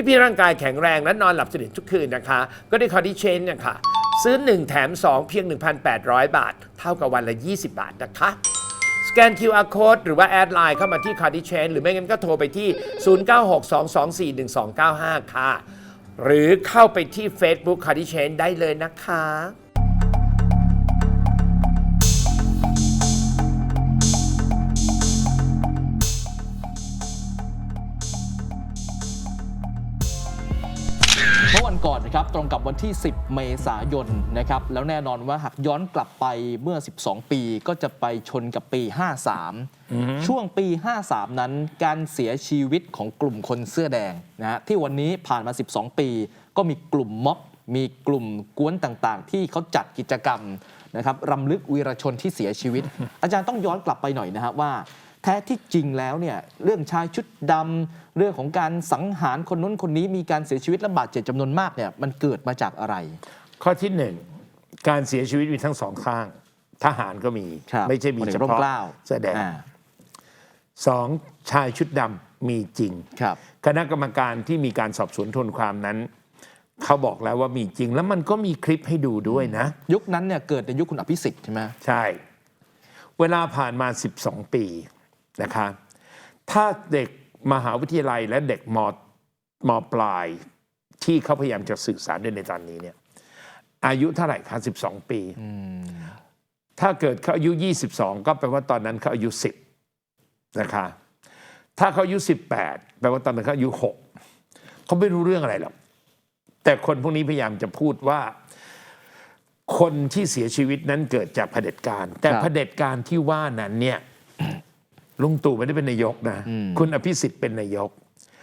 ที่พี่ร่างกายแข็งแรงและนอนหลับสนิททุกคืนนะคะ ก็ได้คอร์ดิเชนเนี่ยค่ะ ซื้อ 1 แถม 2 เพียง 1,800 บาท เท่ากับวันละ 20 บาทนะคะสแกน QR code หรือว่าแอดไลน์เข้ามาที่ c a r d i c h a n หรือไม่งั้นก็โทรไปที่ 0962241295 ค่ะ หรือเข้าไปที่ Facebook c a r d i c h a n ได้เลยนะคะ อวันก่อนนะครับตรงกับวันที่ 10 เมษายนนะครับแล้วแน่นอนว่าหากย้อนกลับไปเมื่อ 12 ปีก็จะไปชนกับปี 53 ช่วงปี 53 นั้นการเสียชีวิตของกลุ่มคนเสื้อแดงนะฮะที่วันนี้ผ่านมา 12 ปี ก็มีกลุ่มม็อบมีกลุ่มกวนต่างๆ ที่เขาจัดกิจกรรมนะครับรำลึกวีรชนที่เสียชีวิต อาจารย์ต้องย้อนกลับไปหน่อยนะฮะว่าแท้ที่จริงแล้วเนี่ยเรื่องชายชุดดำเรื่องของการสังหารคนนู้นคนนี้มีการเสียชีวิตและบาดเจ็บจำนวนมากเนี่ยมันเกิดมาจากอะไร ข้อที่หนึ่งการเสียชีวิตมีทั้งสองข้าง ทหารก็มีครับไม่ใช่มีพลเอกเฉร่มพาะเกล้าเสื้อแดงอ่าสองชายชุดดำมีจริงครับ คณะกรรมการที่มีการสอบสวนทวนความนั้น เขาบอกแล้วว่ามีจริง แล้วมันก็มีคลิปให้ดูด้วยนะ ยุคนั้นเนี่ยเกิดในยุคคุณอภิสิทธิ์ใช่ไหมใช่ เวลาผ่านมา 12 ปี นะคะถ้าเด็กมหาวิทยาลัยและเด็กมมปลายที่เขาพยายามจะสื่อสารด้วยในตอนนี้เนี่ยอายุเท่าไหร่คะ12 ปี ถ้าเกิดเขาอายุ 22 ก็แปลว่าตอนนั้นเขาอายุ 10 นะคะ ถ้าเขาอายุ 18 แปลว่าตอนนั้นเขาอายุ 6 เขาไม่รู้เรื่องอะไรหรอก แต่คนพวกนี้พยายามจะพูดว่า คนที่เสียชีวิตนั้นเกิดจากเผด็จการ แต่ครับเผด็จการที่ว่านั้นเนี่ย ลุงตู่ไม่ได้เป็นนายกนะ คุณอภิสิทธิ์เป็นนายก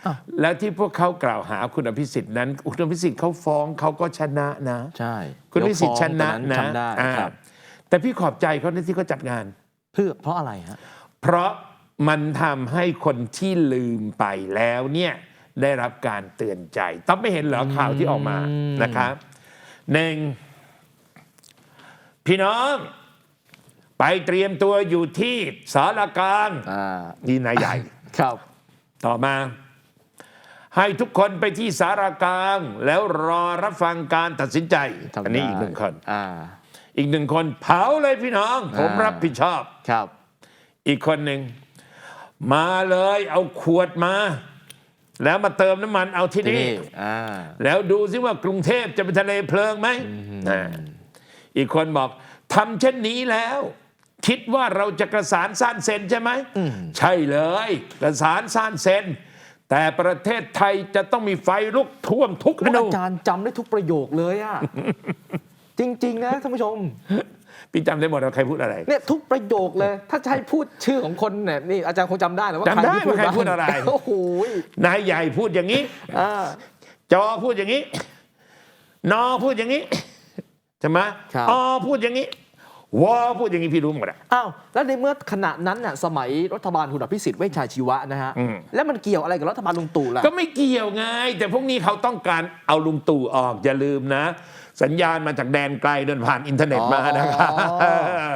อ้าวแล้วที่พวกเขากล่าวหาคุณอภิสิทธิ์นั้น คุณอภิสิทธิ์เขาฟ้องเขาก็ชนะนะ ใช่ คุณอภิสิทธิ์ชนะยกฟ้องตอนะจำได้อ่าครับแต่พี่ขอบใจเขาในที่เขาจัดงาน เพื่อเพราะอะไรฮะ เพราะมันทำให้คนที่ลืมไปแล้วเนี่ยได้รับการเตือนใจ ต้องไม่เห็นเหรอข่าวที่ออกมานะครับหนึ่งพี่น้อง ไปเตรียมตัวอยู่ที่สารกลางอ่านี่นายใหญ่ ครับ ต่อมา ให้ทุกคนไปที่สารกลาง แล้วรอรับฟังการตัดสินใจทำอันนี้ได้อีกหนึ่งคนอ่าอีกหนึ่งคนเผาเลยพี่น้อง ผมอ่ารัรับผิดชอบครับ อีกคนหนึ่ง มาเลยเอาขวดมา แล้วมาเติมน้ำมันเอาที่ที่นี่นี่อ่าแล้วดูซิว่ากรุงเทพจะเป็นทะเลเพลิงไหมอ่าอีกคนบอกทำเช่นนี้แล้ว คิดว่าเราจะกระสานซ่านเซนใช่ไหมใช่เลย กระสานซ่านเซนแต่ประเทศไทยจะต้องมีไฟลุกท่วมทุกอว่านูอาจารย์จำได้ทุกประโยคเลยอะจริง ๆ นะท่านผู้ชมพี่จำได้หมดว่าใครพูดอะไรเนี่ยทุกประโยคเลย ถ้าจะให้พูดชื่อของคนเนี่ยนี่อาจารย์คงจำได้นะว่าจำได้ที่ว่าใครพูดบ้งอะไรโอ้โหนายใหญ่พูดอย่างนี้อ่าจอพูดอย่างนี้ นอพูดอย่างนี้ใช่ไหมครับอพูดอย่างนี้ วอพูดอย่างนี้พี่รู้หมดอะอ้าวแล้วในเมื่อขณะนั้นน่ะสมัยรัฐบาลคุณอภิสิทธิ์เวชชาชีวะนะฮะอืมแล้วมันเกี่ยวอะไรกับรัฐบาลลุงตู่ล่ะก็ไม่เกี่ยวไง แต่พวกนี้เขาต้องการเอาลุงตู่ออกอย่าลืมนะ สัญญาณมาจากแดนไกลเดินผ่านอินเทอร์เน็ตมานะครับอ๋อ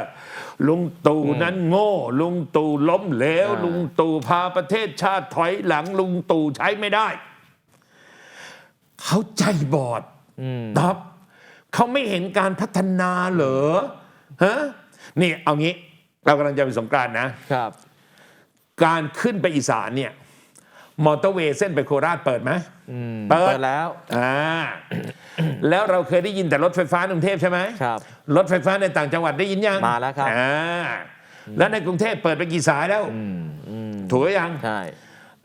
ลุงตู่นั้นโง่ ลุงตู่ล้มเหลวอ่าลุงตู่พาประเทศชาติถอยหลัง ลุงตู่ใช้ไม่ได้ เขาใจบอดตอบเขาไม่เห็นการพัฒนาเหรอ ฮะนี่เอางี้เรากำลังจะไปสงกรานต์นะครับ การขึ้นไปอีสานเนี่ยมอเตอร์เวย์เส้นไปโคราชเปิดไหมเปิดแล้ว อ่าแล้วเราเคยได้ยินแต่รถไฟฟ้ากรุงเทพใช่ไหมครับ รถไฟฟ้าในต่างจังหวัดได้ยินยังมาแล้วครับ อ่าแล้วในกรุงเทพเปิดไปกี่สายแล้วถูกหรือยัง ใช่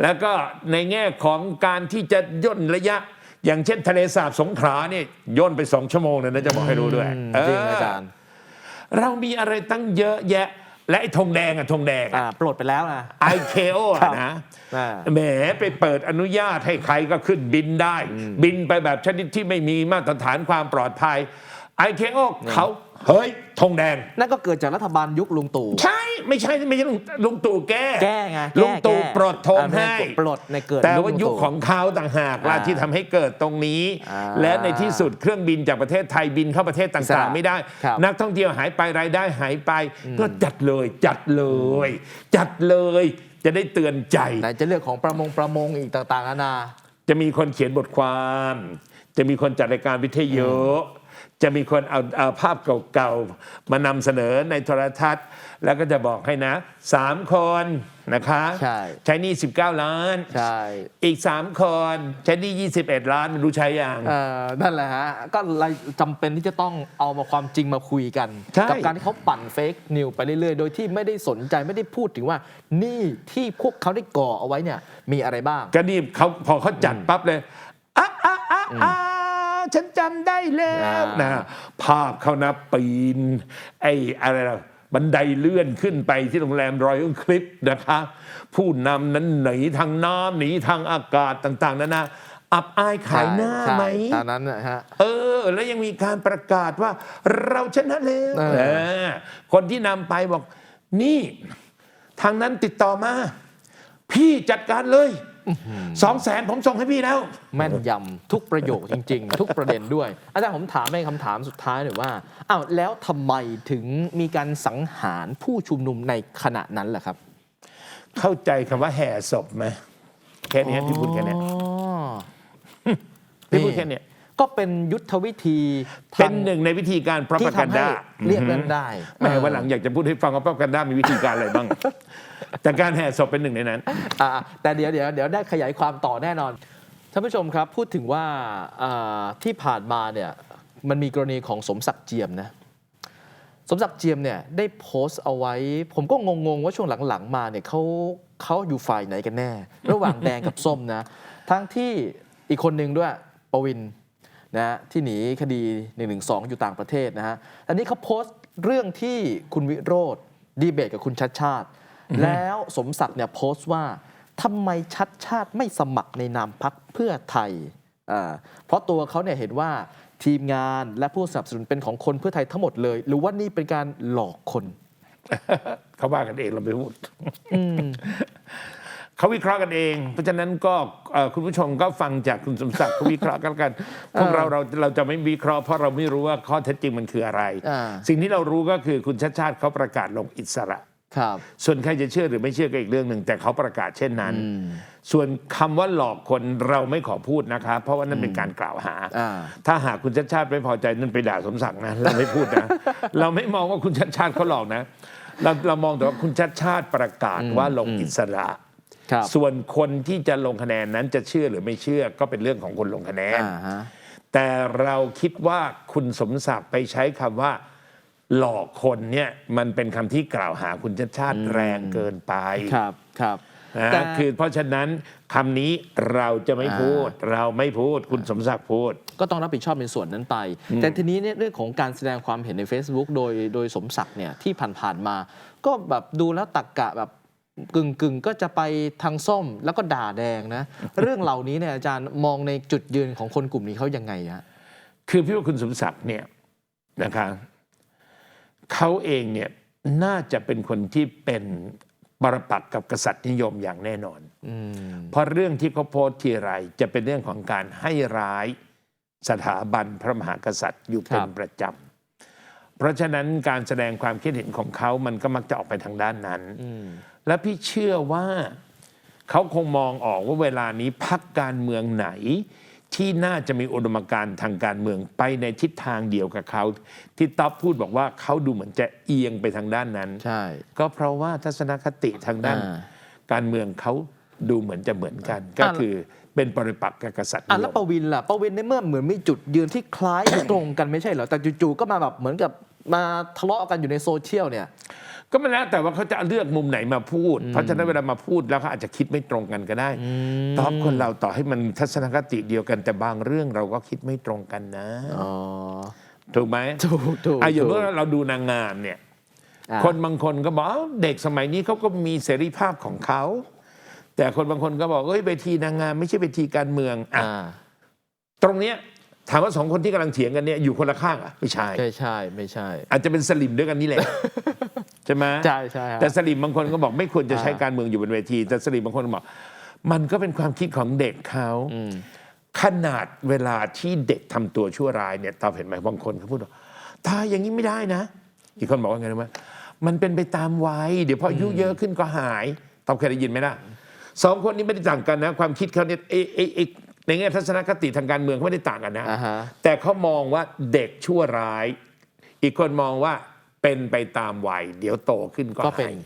แล้วก็ในแง่ของการที่จะย่นระยะ อย่างเช่นทะเลสาบสงขลาเนี่ยย่นไปสองชั่วโมงเลยนะจะบอกให้รู้ด้วยจริงเอาจารย์ เรามีอะไรตั้งเยอะแยะ และไอ้ธงแดงอะธงแดงอ่าปลดไปแล้วนะ ไอเคโอครับนะอ่า แหมไปเปิดอนุญาตให้ใครก็ขึ้นบินได้ บินไปแบบชนิดที่ไม่มีมาตรฐานความปลอดภัย ไอเคโอเขาเฮ้ยธงแดง นั่นก็เกิดจากรัฐบาลยุคลุงตู่ ใช่ไม่ใช่ไม่ใช่ลุงลุงตู่แก้แก้ไงลุงตู่แก้ปลดธงอ่าไม่ให้ได้ปลดในเกิดแต่ว่าลุงตู่ยุคของเขาต่างหากล่ะอ่าที่ทำให้เกิดตรงนี้อ่าและในที่สุดเครื่องบินจากประเทศไทยบินเข้าประเทศอิสต่างระๆไม่ได้ครับนักท่องเที่ยวหายไปรายได้หายไป ก็จัดเลยจัดเลย จัดเลยจะได้เตือนใจไหนจะเรื่องของประมงประมงอีกต่างๆนานาจะมีคนเขียนบทความ จะมีคนจัดรายการวิทยุ จะมีคนเอาเอาภาพเก่าๆ มานำเสนอในโทรทัศน์ แล้วก็จะบอกให้นะสามคนนะคะใช่ ใช้หนี่19 ล้าน ใช่อีก 3 คนใช้หนี่21 ล้านไม่รู้ใช้ยังเออนั่นแหละฮะ ก็เลยจำเป็นที่จะต้องเอามาความจริงมาคุยกัน ใช่ กัการที่เขาปั่นเฟกนิวไปเรื่อยๆ โดยที่ไม่ได้สนใจไม่ได้พูดถึงว่านี่ที่พวกเขาได้ก่อเอาไว้เนี่ยมีอะไรบ้าง ก็นี่เขาพอเขาจัดปั๊บเลยอะอะอะอะ ฉันจำได้แล้วอ่านนะภาพเขานะปีน ไอ้อะไรล่ะบันไดเลื่อนขึ้นไปที่โรงแรมรอยัลคลิปนะคะ ผู้นำนั้นหนีทางน้ำหนีทางอากาศต่างๆนานาอับอายขายหน้าใช่ไหมตอนนั้นนะฮะเออ แล้วยังมีการประกาศว่าเราชนะแล้วเออเออคนที่นำไปบอกนี่ ทางนั้นติดต่อมา พี่จัดการเลย สองแสนผมส่งให้พี่แล้ว แม่นยำทุกประโยคจริง ๆ ทุกประเด็นด้วย อาจารย์ผมถามในคำถามสุดท้ายหน่อยว่าอ้าวแล้วทำไมถึงมีการสังหารผู้ชุมนุมในขณะนั้นล่ะครับ เข้าใจคำว่าแห่ศพไหมแค่เนี้ยที่พูดแค่เนี้ยอ๋อที่พูดแค่เนี้ยก็เป็นยุทธวิธีทางเป็นหนึ่งในวิธีการพรที่พกันทำให้ดาเรียกเงินได้แม่วันหลังอยากจะพูดให้ฟังว่าพรพกันดามีวิธีการอะไรบ้าง แต่การแห่ศพเป็นหนึ่งในนั้น อ่าแต่เดี๋ยวเดี๋ยวเดี๋ยวได้ขยายความต่อแน่นอนท่านผู้ชมครับพูดถึงว่าอ่าที่ผ่านมาเนี่ยมันมีกรณีของสมศักดิ์เจียมนะสมศักดิ์เจียมเนี่ยได้โพสต์เอาไว้ ผมก็งงๆว่าช่วงหลังๆ มาเนี่ยเขาเขาอยู่ฝ่ายไหนกันแน่ ระหว่างแดงกับส้มนะ ทั้งที่อีกคนหนึ่งด้วยประวินนะฮะที่หนีคดี1นึอยู่ต่างประเทศนะฮะอันนี้เขาโพสต์เรื่องที่คุณวิโรธดีเบตกับคุณชัดชาติ แล้วสมศักดิ์เนี่ยโพสต์ว่าทำไมชัดชาติไม่สมัครในนามพักเพื่อไทยอ่าเพราะตัวเขาเนี่ยเห็นว่าทีมงานและผู้สนับสนุนเป็นของคนเพื่อไทยทั้งหมดเลย หรือว่านี่เป็นการหลอกคนเขาว่ากันเองเราไม่พูดเขาวิเคราะห์กันเอง เพราะฉะนั้นก็เอ่อคุณผู้ชมก็ฟังจากคุณสมศักดิ์เขาวิเคราะห์กันแล้วกัน พวกเราเราเราจะไม่วิเคราะห์เพราะเราไม่รู้ว่าข้อเท็จจริงมันคืออะไรอ่าสิ่งที่เรารู้ก็คือคุณชาติชาติเขาประกาศลงอิสระ ครับส่วนใครจะเชื่อหรือไม่เชื่อก็อีกเรื่องหนึ่งแต่เขาประกาศเช่นนั้น ส่วนคำว่าหลอกคนเราไม่ขอพูดนะคะ เพราะว่านั่นเป็นการกล่าวหาอ่าถ้าหากคุณชาติชาติไม่พอใจนั่นไปด่าสมศักดิ์นะเราไม่พูดนะ เราไม่มองว่าคุณชาติชาติเขาหลอกนะ เราเรามองแต่ว่าคุณชาติชาติประกาศว่าลงอิสระครับส่วนคนที่จะลงคะแนนนั้นจะเชื่อหรือไม่เชื่อก็เป็นเรื่องของคนลงคะแนนอ่าฮะแต่เราคิดว่าคุณสมศักดิ์ไปใช้คำว่า หลอกคนเนี่ยมันเป็นคำที่กล่าวหาคุณชาติชาติแรงเกินไปครับครับนะแต่ คือเพราะฉะนั้นคำนี้เราจะไม่พูด เราไม่พูดคุณสมศักดิ์พูด ก็ต้องรับผิดชอบในส่วนนั้นไป แต่ทีนี้เนี่ยเรื่องของการแสดงความเห็นใน Facebook โดยโดยสมศักดิ์เนี่ยที่ผ่านๆมา ก็แบบดูแล้วตักกะแบบกึ่งกึ่งๆก็จะไปทางส้มแล้วก็ด่าแดงนะ เรื่องเหล่านี้เนี่ยอาจารย์มองในจุดยืนของคนกลุ่มนี้เขายังไงฮะคือพี่ว่าคุณสมศักดิ์เนี่ยนะคะ เขาเองเนี่ยน่าจะเป็นคนที่เป็นปรปักษ์กับกษัตริย์นิยมอย่างแน่นอนอืมเพราะเรื่องที่เขาโพสต์ทีไรจะเป็นเรื่องของการให้ร้ายสถาบันพระมหากษัตริย์อยู่เป็นครับประจำ เพราะฉะนั้นการแสดงความคิดเห็นของเขามันก็มักจะออกไปทางด้านนั้นอืมและพี่เชื่อว่าเขาคงมองออกว่าเวลานี้พักการเมืองไหน ที่น่าจะมีอุดมการณ์ทางการเมืองไปในทิศทางเดียวกับเขา ที่ต๊อบพูดบอกว่าเขาดูเหมือนจะเอียงไปทางด้านนั้น ใช่ ก็เพราะว่าทัศนคติทางด้าน อ่า การเมืองเขาดูเหมือนจะเหมือนกัน ก็คือเป็นปริปักษ์กับกษัตริย์อะนิยแล้วม ประวินล่ะประวินในเมื่อเหมือนมีจุดยืนที่คล้าย ตรงกันไม่ใช่เหรอแต่จู่ๆก็มาแบบเหมือนกับมาทะเลาะกันอยู่ในโซเชียลเนี่ย ก็ไม่แล้วแต่ว่าเขาจะเลือกมุมไหนมาพูด เพราะฉะนั้นเวลามาพูดแล้วเขาอาจจะคิดไม่ตรงกันก็ได้ตอบคนเราต่อให้มันทัศนคติเดียวกันแต่บางเรื่องเราก็คิดไม่ตรงกันนะอ๋อถูกไหมถูกถูกอะอย่างถูกเมื่อเราดูนางงามเนี่ยอะคนบางคนก็บอกเอ้าเด็กสมัยนี้เขาก็มีเสรีภาพของเขาแต่คนบางคนก็บอกเอ้ยเวทีนางงามไม่ใช่เวทีการเมืองอะอ่าตรงเนี้ย ถามว่าสองคนที่กำลังเถียงกันเนี่ยอยู่คนละข้างอะไม่ใช่ ใช่ใช่ไม่ใช่ อาจจะเป็นสลิมด้วยกันนี่แหละใช่ไหมใช่ใช่ฮะแต่สลิมบางคนก็บอกไม่ควรจะใช้อ่าการเมืองอยู่บนเวที แต่สลิมบางคนบอก มันก็เป็นความคิดของเด็กเขาอืมขนาดเวลาที่เด็กทำตัวชั่วร้ายเนี่ยตาเห็นไหมบางคนเขาพูดว่าตาอย่างนี้ไม่ได้นะ อีกคนบอกว่าไงรู้ไหมมันเป็นไปตามวัยเดี๋ยวพออายุเยอะขึ้นก็หายตอบเคยได้ยินไหมล่ะสองคนนี้ไม่ได้ต่างกันนะ ความคิดเขาเนี่ยไอ้ไอ้ไอ้ ในแง่ทัศนคติทางการเมืองเขาไม่ได้ต่างกันนะ อ่าฮะ แต่เขามองว่าเด็กชั่วร้าย อีกคนมองว่าเป็นไปตามวัย เดี๋ยวโตขึ้นก็ก็เป็นให้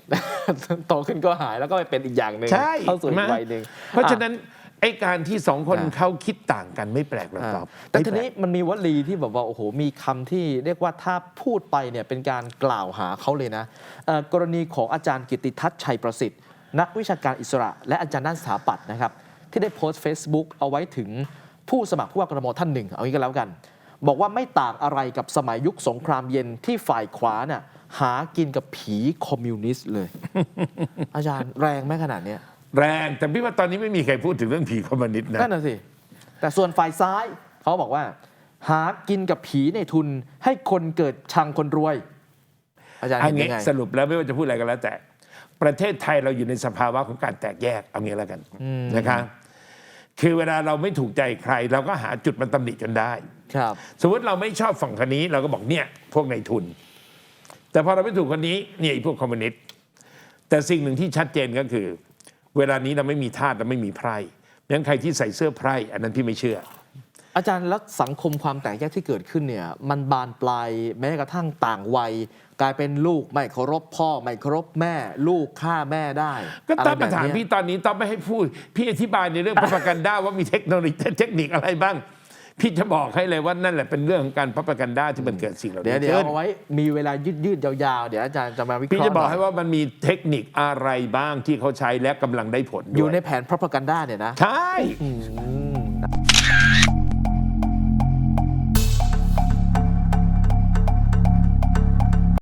โตขึ้นก็หายแล้วก็ไปเป็นอีกอย่างหนึ่งใช่เข้าสู่อีไหมกวัยหนึ่งเพราะฉะนั้นไอ้การที่สองคนอ่าเขาคิดต่างกันไม่แปลกหรอกอ่าครับแต่ไม่ทีปลกนี้มันมีวลีที่แบบว่าโอ้โหมีคำที่เรียกว่าถ้าพูดไปเนี่ยเป็นการกล่าวหาเขาเลยนะเอ่อกรณีของอาจารย์กิติทัศน์ชัยประสิทธิ์ นักวิชาการอิสระ และอาจารย์ด้านสถาปัตย์นะครับ ที่ได้โพสต์ Facebook เอาไว้ถึงผู้สมัครผู้ว่ากรทมท่านหนึ่ง เอางี้ก็แล้วกัน บอกว่าไม่ต่างอะไรกับสมัยยุคสงครามเย็นที่ฝ่ายขวาน่ะหากินกับผีคอมมิวนิสต์เลย อาจารย์แรงไหมขนาดเนี้ยแรงแต่พี่ว่าตอนนี้ไม่มีใครพูดถึงเรื่องผีคอมมิวนิสต์นะนั่นน่ะสิ แต่ส่วนฝ่ายซ้ายเขาบอกว่า หากินกับผีในทุนให้คนเกิดชังคนรวย อาจารย์อัเห็นนนี้ยังไงสรุปแล้วไม่ว่าจะพูดอะไรก็แล้วแต่ ประเทศไทยเราอยู่ในสภาวะของการแตกแยกเอางี้แล้วกันนะคะคือเวลาเราไม่ถูกใจใคร เราก็หาจุดมันตำหนิจนได้ ครับ สมมติเราไม่ชอบฝั่งคนนี้ เราก็บอกเนี่ย พวกในายทุน แต่พอเราไม่ถูกคนนี้เนี่ยไอ้พวกคอมมิวนิสต์แต่สิ่งหนึ่งที่ชัดเจนก็คือ เวลานี้เราไม่มีทาสเราไม่มีไพร่งั้นใครที่ใส่เสื้อไพร่อันนั้นพี่ไม่เชื่อ อาจารย์แล้วสังคมความแตกแยกที่เกิดขึ้นเนี่ย มันบานปลายแม้กระทั่งต่างวัย กลายเป็นลูกไม่เคารพพ่อ ไม่เคารพแม่ ลูกฆ่าแม่ได้ก็ต้องะไรมาถามแบบเนี้ยพี่ตอนนี้ต้องไม่ให้พูด พี่อธิบายในเรื่องพับกันด้าว่ามีเทคโนโลยีเทคนิคอะไรบ้าง พี่จะบอกให้เลยว่านั่นแหละเป็นเรื่องของการพับกันด้าที่มันเกิดสิ่งเหล่าเดี๋ยวนี้เดี๋ยวขึ้นเอาไว้มีเวลายืดยืดๆยาวๆ เดี๋ยวอาจารย์จะมาวิเคพี่ราะจะห์บอกหน่ให้อยว่ามันมีเทคนิคอะไรบ้างที่เขาใช้และกำลังได้ผลอยู่ด้วยในแผนพระประกันด้าเนี่ยนะใช่อืม